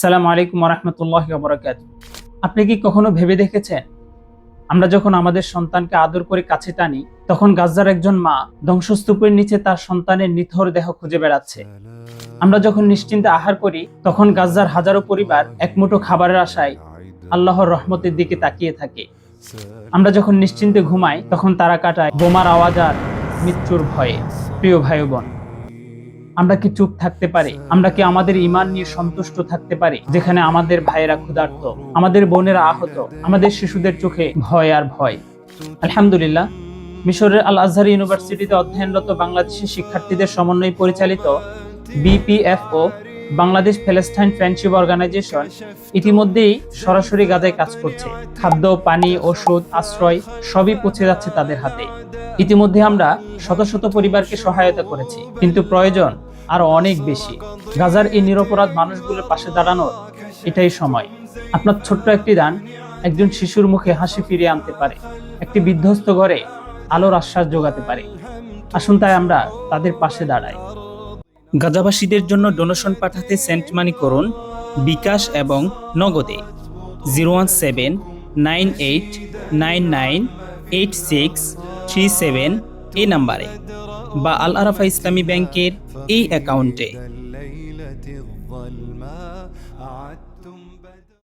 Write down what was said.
সালাম আলাইকুম রহমতুল্লাহ বরাকাত আপনি কি কখনো ভেবে দেখেছেন? আমরা যখন আমাদের সন্তানকে আদর করে কাছে টানি, তখন গাজার একজন মা ধ্বংসস্তূপের নিচে তার সন্তানের নিথর দেহ খুঁজে বেড়াচ্ছে। আমরা যখন নিশ্চিন্তে আহার করি, তখন গাজার হাজারো পরিবার একমুঠো খাবারের আশায় আল্লাহর রহমতের দিকে তাকিয়ে থাকে। আমরা যখন নিশ্চিন্তে ঘুমাই, তখন তারা কাটায় বোমার আওয়াজ আর মৃত্যুর ভয়ে। প্রিয় ভাই বোন আমরা কি চুপ থাকতে পারি? আমরা কি আমাদের ইমান নিয়ে সন্তুষ্ট থাকতে পারি? যেখানে আমাদের ভাইয়েরা ক্ষুধার্ত আমাদের বোনেরা আহত আমাদের শিশুদের চোখে ভয় আর ভয়। আলহামদুলিল্লাহ মিশরের আল আজহার ইউনিভার্সিটিতে অধ্যয়নরত বাংলাদেশি শিক্ষার্থীদের সমন্বয়ে পরিচালিত BPFO Bangladesh Palestine friendship organization ইতিমধ্যেই সরাসরি গাজায় কাজ করছে। খাদ্য পানি ওষুধ আশ্রয় সবই পৌঁছে যাচ্ছে তাদের হাতে। ইতিমধ্যে আমরা শত শত পরিবারকে সহায়তা করেছি, কিন্তু প্রয়োজন আরও অনেক বেশি। গাজার এই নিরপরাধ মানুষগুলোর পাশে দাঁড়ানোর এটাই সময়। আপনার ছোট্ট একটি দান একজন শিশুর মুখে হাসি ফিরিয়ে আনতে পারে, একটি বিধ্বস্ত ঘরে আলোর আশ্বাস যোগাতে পারে। আসুন তাই আমরা তাদের পাশে দাঁড়াই। গাজাবাসীদের জন্য ডোনেশন পাঠাতে সেন্ট মানি করুন, বিকাশ এবং নগদে zero one seven nine eight nine nine eight six three seven এই নাম্বারে বা আল আরাফা ইসলামী ব্যাংকের এই অ্যাকাউন্টে।